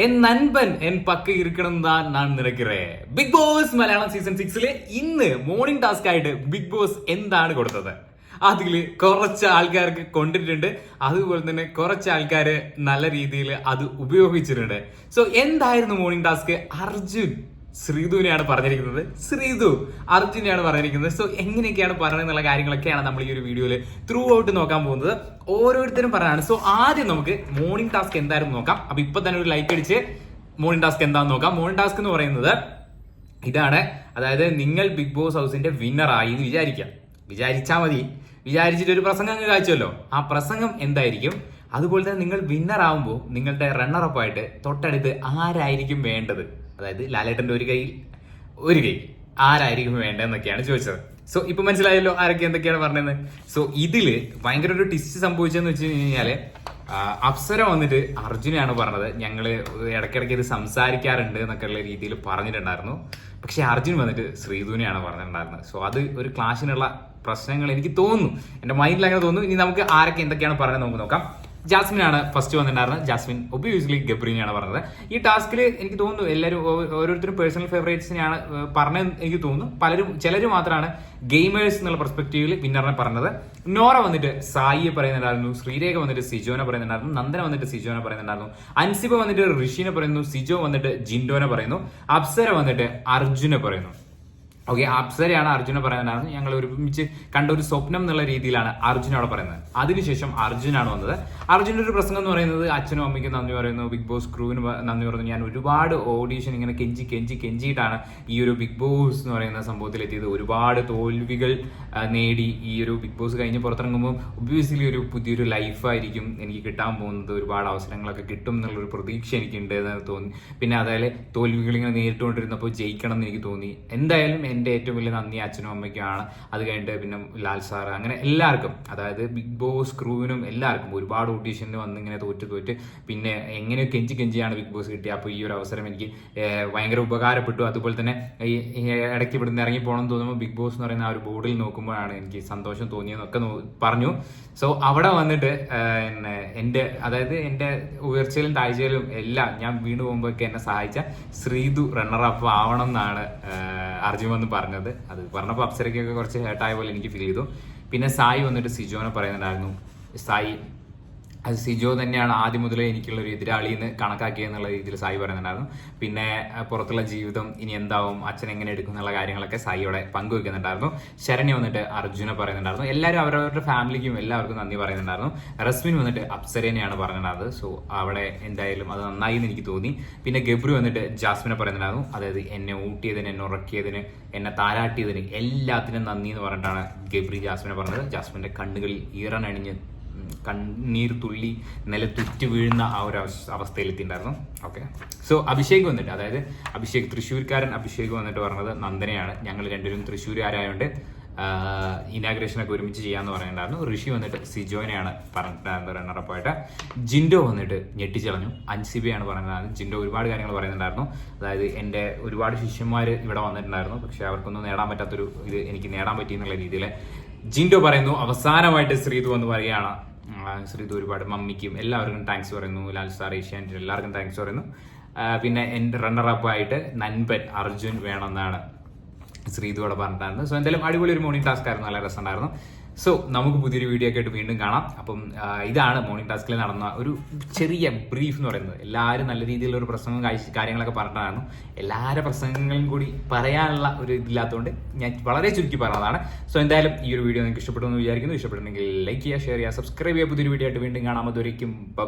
N Nanban N പക്ക ഇരിക്കണം தான் நான் நினைக்கிறேன் ബിഗ് ബോസ് മലയാളം സീസൺ സിക്സിൽ ഇന്ന് മോർണിംഗ് ടാസ്ക് ആയിട്ട് ബിഗ് ബോസ് എന്താണ് കൊടുത്തത്? അതിൽ കുറച്ച് ആൾക്കാർക്ക് കൊണ്ടിട്ടുണ്ട്. അതുപോലെ തന്നെ കുറച്ച് ആൾക്കാർ നല്ല രീതിയിൽ അത് ഉപയോഗിച്ചിട്ടുണ്ട്. സോ എന്തായിരുന്നു മോർണിംഗ് ടാസ്ക് അർജുൻ ശ്രീധുവിനെയാണ് പറഞ്ഞിരിക്കുന്നത്. ശ്രീധു അർജുനെയാണ് പറഞ്ഞിരിക്കുന്നത്. സോ എങ്ങനെയൊക്കെയാണ് പറയുന്നുള്ള കാര്യങ്ങളൊക്കെയാണ് നമ്മൾ ഈ ഒരു വീഡിയോയിൽ ത്രൂ ഔട്ട് നോക്കാൻ പോകുന്നത്. ഓരോരുത്തരും പറയാനാണ് സോ ആദ്യം നമുക്ക് മോർണിംഗ് ടാസ്ക് എന്തായിരുന്നു നോക്കാം. അപ്പൊ ഇപ്പൊ തന്നെ ഒരു ലൈക്ക് അടിച്ച് മോർണിംഗ് ടാസ്ക് എന്താണെന്ന് നോക്കാം. മോർണിംഗ് ടാസ്ക് എന്ന് പറയുന്നത് ഇതാണ്. അതായത് നിങ്ങൾ ബിഗ് ബോസ് ഹൗസിന്റെ വിന്നർ ആയി എന്ന് വിചാരിക്കാം. വിചാരിച്ചാൽ മതി. വിചാരിച്ചിട്ട് ഒരു പ്രസംഗം അങ്ങ് കാഴ്ചല്ലോ. ആ പ്രസംഗം എന്തായിരിക്കും? അതുപോലെ തന്നെ നിങ്ങൾ വിന്നർ ആവുമ്പോൾ നിങ്ങളുടെ റണ്ണർ ആയിട്ട് തൊട്ടടുത്ത് ആരായിരിക്കും വേണ്ടത്? അതായത് ലാലേട്ടന്റെ ഒരു കൈ ഒരു കൈ ആരായിരിക്കും വേണ്ടതെന്നൊക്കെയാണ് ചോദിച്ചത്. സോ ഇപ്പൊ മനസ്സിലായല്ലോ ആരൊക്കെ എന്തൊക്കെയാണ് പറഞ്ഞത് സോ ഇതിൽ ഭയങ്കര ഒരു ടിസ്റ്റ് സംഭവിച്ചെന്ന് വെച്ച് കഴിഞ്ഞാൽ അപ്സര വന്നിട്ട് അർജുനാണ് പറഞ്ഞത്. ഞങ്ങൾ ഇടയ്ക്കിടയ്ക്ക് ഇത് സംസാരിക്കാറുണ്ട് എന്നൊക്കെ ഉള്ള രീതിയിൽ പറഞ്ഞിട്ടുണ്ടായിരുന്നു. പക്ഷെ അർജുൻ വന്നിട്ട് ശ്രീധുവിനെയാണ് പറഞ്ഞിട്ടുണ്ടായിരുന്നത്. സോ അത് ഒരു ക്ലാഷിനുള്ള പ്രശ്നങ്ങൾ എനിക്ക് തോന്നുന്നു. എന്റെ മൈൻഡിൽ അങ്ങനെ തോന്നുന്നു. ഇനി നമുക്ക് ആരൊക്കെ എന്തൊക്കെയാണ് പറയുന്നത് നമുക്ക് നോക്കാം. ജാസ്മിൻ ആണ് ഫസ്റ്റ് വന്നിട്ടുണ്ടായിരുന്നത്. ജാസ്മിൻ ഒബ്വിയസ്ലി ഗബ്രീനെയാണ് പറഞ്ഞത്. ഈ ടാസ്കിൽ എനിക്ക് തോന്നുന്നു എല്ലാവരും ഓരോരുത്തരും പേഴ്സണൽ ഫേവറേറ്റ്സിനെയാണ് പറഞ്ഞത് എനിക്ക് തോന്നുന്നു. പലരും ചിലർ മാത്രമാണ് ഗെയിമേഴ്സ് എന്നുള്ള പെർസ്പെക്റ്റീവിൽ വിന്നറിനെ പറഞ്ഞത്. നോറ വന്നിട്ട് സായിയെ പറയുന്നുണ്ടായിരുന്നു ശ്രീരേഖ വന്നിട്ട് സിജോനെ പറയുന്നുണ്ടായിരുന്നു നന്ദന വന്നിട്ട് സിജോനെ പറയുന്നുണ്ടായിരുന്നു അൻസിബ വന്നിട്ട് ഋഷിനെ പറയുന്നു സിജോ വന്നിട്ട് ജിൻഡോനെ പറയുന്നു അപ്സര വന്നിട്ട് അർജുനെ പറയുന്നു. ഓക്കെ അപ്സരയാണ് അർജുന പറയുന്നത് ഞങ്ങൾ ഒരുമിച്ച് കണ്ട ഒരു സ്വപ്നം എന്നുള്ള രീതിയിലാണ് അർജുന അവിടെ പറയുന്നത്. അതിനുശേഷം അർജുനാണ് വന്നത്. അർജുന്റെ ഒരു പ്രസംഗം എന്ന് പറയുന്നത് അച്ഛനും അമ്മയ്ക്കും നന്ദി പറയുന്നു. ബിഗ് ബോസ് ക്രൂവിന് നന്ദി പറയുന്നു. ഞാൻ ഒരുപാട് ഓഡീഷൻ ഇങ്ങനെ കെഞ്ചി കെഞ്ചി കെഞ്ചിയിട്ടാണ് ഈ ഒരു ബിഗ് ബോസ് എന്ന് പറയുന്ന സംഭവത്തിൽ എത്തിയത് ഒരുപാട് തോൽവികൾ നേടി ഈ ഒരു ബിഗ് ബോസ് കഴിഞ്ഞ് പുറത്തിറങ്ങുമ്പോൾ ഒബ്വിയസ്ലി ഒരു പുതിയൊരു ലൈഫായിരിക്കും എനിക്ക് കിട്ടാൻ പോകുന്നത്. ഒരുപാട് അവസരങ്ങളൊക്കെ കിട്ടും എന്നുള്ളൊരു പ്രതീക്ഷ എനിക്കുണ്ട് എന്ന് തോന്നി. പിന്നെ അതായത് തോൽവികൾ ഇങ്ങനെ നേരിട്ടുകൊണ്ടിരുന്നപ്പോൾ ജയിക്കണം എന്ന് എനിക്ക് തോന്നി. എന്തായാലും എന്റെ ഏറ്റവും വലിയ നന്ദി അച്ഛനും അമ്മയ്ക്കുമാണ്. അത് കഴിഞ്ഞിട്ട് പിന്നെ ലാൽ സാർ അങ്ങനെ എല്ലാവർക്കും അതായത് ബിഗ് ബോസ് ക്രൂവിനും എല്ലാവർക്കും ഒരുപാട് ഓഡീഷനിൽ വന്ന് ഇങ്ങനെ തോറ്റ് തോറ്റ് പിന്നെ എങ്ങനെ കെഞ്ചി കെഞ്ചിയാണ് ബിഗ് ബോസ് കിട്ടിയത് അപ്പോൾ ഈ ഒരു അവസരം എനിക്ക് ഭയങ്കര ഉപകാരപ്പെട്ടു. അതുപോലെ തന്നെ ഈ ഇടയ്ക്ക് ഇവിടുന്ന് ഇറങ്ങി പോകണം തോന്നുമ്പോൾ ബിഗ് ബോസ് എന്ന് പറയുന്ന ആ ഒരു ബോർഡിൽ നോക്കുമ്പോഴാണ് എനിക്ക് സന്തോഷം തോന്നിയതെന്നൊക്കെ നോ- പറഞ്ഞു. സോ അവിടെ വന്നിട്ട് എന്റെ അതായത് എന്റെ ഉയർച്ചയിലും താഴ്ചയിലും എല്ലാം ഞാൻ വീണ് പോകുമ്പോഴൊക്കെ എന്നെ സഹായിച്ച ശ്രീതു റണ്ണറപ്പ് ആവണം എന്നാണ് അർജുൻ വന്ന് പറഞ്ഞത്. അത് പറഞ്ഞപ്പോൾ അപ്സരയ്ക്കൊക്കെ കുറച്ച് ഹേട്ടായ പോലെ എനിക്ക് ഫീൽ ചെയ്തു. പിന്നെ സായി വന്നിട്ട് സിജോനെ പറയുന്നുണ്ടായിരുന്നു സായി അത് സിജോ തന്നെയാണ് ആദ്യം മുതലേ എനിക്കുള്ള ഒരു എതിരാളി എന്ന് കണക്കാക്കിയെന്നുള്ള രീതിയിൽ സായി പറയുന്നുണ്ടായിരുന്നു. പിന്നെ പുറത്തുള്ള ജീവിതം ഇനി എന്താവും അച്ഛൻ എങ്ങനെ എടുക്കും എന്നുള്ള കാര്യങ്ങളൊക്കെ സായിയോടെ പങ്കുവെക്കുന്നുണ്ടായിരുന്നു. ശരണ്യ വന്നിട്ട് അർജുന പറയുന്നുണ്ടായിരുന്നു. എല്ലാവരും അവരവരുടെ ഫാമിലിക്കും എല്ലാവർക്കും നന്ദി പറയുന്നുണ്ടായിരുന്നു. റസ്മിൻ വന്നിട്ട് അപ്സരേനെയാണ് പറഞ്ഞിട്ടുണ്ടായിരുന്നത്. സോ അവിടെ എന്തായാലും അത് നന്നായി എന്ന് എനിക്ക് തോന്നി. പിന്നെ ഗബ്രു വന്നിട്ട് ജാസ്മിനെ പറയുന്നുണ്ടായിരുന്നു. അതായത് എന്നെ ഊട്ടിയതിന് എന്നെ ഉറക്കിയതിന് എന്നെ താരാട്ടിയതിന് എല്ലാത്തിനും നന്ദി എന്ന് പറഞ്ഞിട്ടാണ് ഗബ്രി ജാസ്മിനെ പറഞ്ഞത്. ജാസ്മിന്റെ കണ്ണുകളിൽ ഈറനണിഞ്ഞ് കണ്ണീർ തുള്ളി നിലത്തുറ്റി വീഴുന്ന ആ ഒരു അവസ്ഥയിലെത്തിണ്ടായിരുന്നു ഓക്കെ സോ അഭിഷേക് വന്നിട്ട് അതായത് അഭിഷേക് തൃശ്ശൂർക്കാരൻ അഭിഷേക് വന്നിട്ട് പറഞ്ഞത് നന്ദനയാണ്. ഞങ്ങൾ രണ്ടുപേരും തൃശ്ശൂരുകാരായതുകൊണ്ട് ഇനാഗ്രേഷൻ ഒക്കെ ഒരുമിച്ച് ചെയ്യാന്ന് പറയുന്നുണ്ടായിരുന്നു ഋഷി വന്നിട്ട് സിജോനെയാണ് പറഞ്ഞിട്ടുണ്ടായിരുന്നത് റണ്ണറപ്പായിട്ട് ജിൻഡോ വന്നിട്ട് ഞെട്ടിച്ചളഞ്ഞു. അൻസിബിയാണ് പറഞ്ഞിട്ടുണ്ടായിരുന്നു ജിൻഡോ ഒരുപാട് കാര്യങ്ങൾ പറയുന്നുണ്ടായിരുന്നു. അതായത് എന്റെ ഒരുപാട് ശിഷ്യന്മാർ ഇവിടെ വന്നിട്ടുണ്ടായിരുന്നു പക്ഷെ അവർക്കൊന്നും നേടാൻ പറ്റാത്തൊരു ഇത് എനിക്ക് നേടാൻ പറ്റി എന്നുള്ള രീതിയിൽ ജിൻഡോ പറയുന്നു. അവസാനമായിട്ട് ശ്രീതു എന്ന് പറയുകയാണ്. ശ്രീതു ഒരുപാട് മമ്മിക്കും എല്ലാവർക്കും താങ്ക്സ് പറയുന്നു. ലാൽ സാർ ഏഷ്യാന്റെ എല്ലാവർക്കും താങ്ക്സ് പറയുന്നു. പിന്നെ എന്റെ റണ്ണർ ആയിട്ട് നൻപൻ അർജുൻ വേണമെന്നാണ്. ശ്രീതു അവിടെ പറഞ്ഞിട്ടുണ്ട് സോ എന്തായാലും അടിപൊളി ഒരു മോർണിംഗ് ടാസ്ക് ആയിരുന്നു. നല്ല രസമുണ്ടായിരുന്നു. സോ നമുക്ക് പുതിയൊരു വീഡിയോ ഒക്കെ ആയിട്ട് വീണ്ടും കാണാം. അപ്പം ഇതാണ് മോർണിംഗ് ടാസ്കിൽ നടന്ന ഒരു ചെറിയ ബ്രീഫ് എന്ന് പറയുന്നത്. എല്ലാവരും നല്ല രീതിയിലുള്ള ഒരു പ്രസംഗം കാര്യങ്ങളൊക്കെ പറഞ്ഞിട്ടായിരുന്നു. എല്ലാവരുടെ പ്രസംഗങ്ങളും കൂടി പറയാനുള്ള ഒരു ഇതില്ലാത്തതുകൊണ്ട് ഞാൻ വളരെ ചുരുക്കി പറഞ്ഞതാണ്. സോ എന്തായാലും ഈ ഒരു വീഡിയോ നിങ്ങൾക്ക് ഇഷ്ടപ്പെട്ടു എന്ന് വിചാരിക്കുന്നു. ഇഷ്ടപ്പെടുന്നെങ്കിൽ ലൈക്ക് ചെയ്യുക ഷെയർ ചെയ്യുക സബ്സ്ക്രൈബ് ചെയ്യുക. പുതിയൊരു വീഡിയോ ആയിട്ട് വീണ്ടും കാണാം. അതുവരേക്കും ബൈ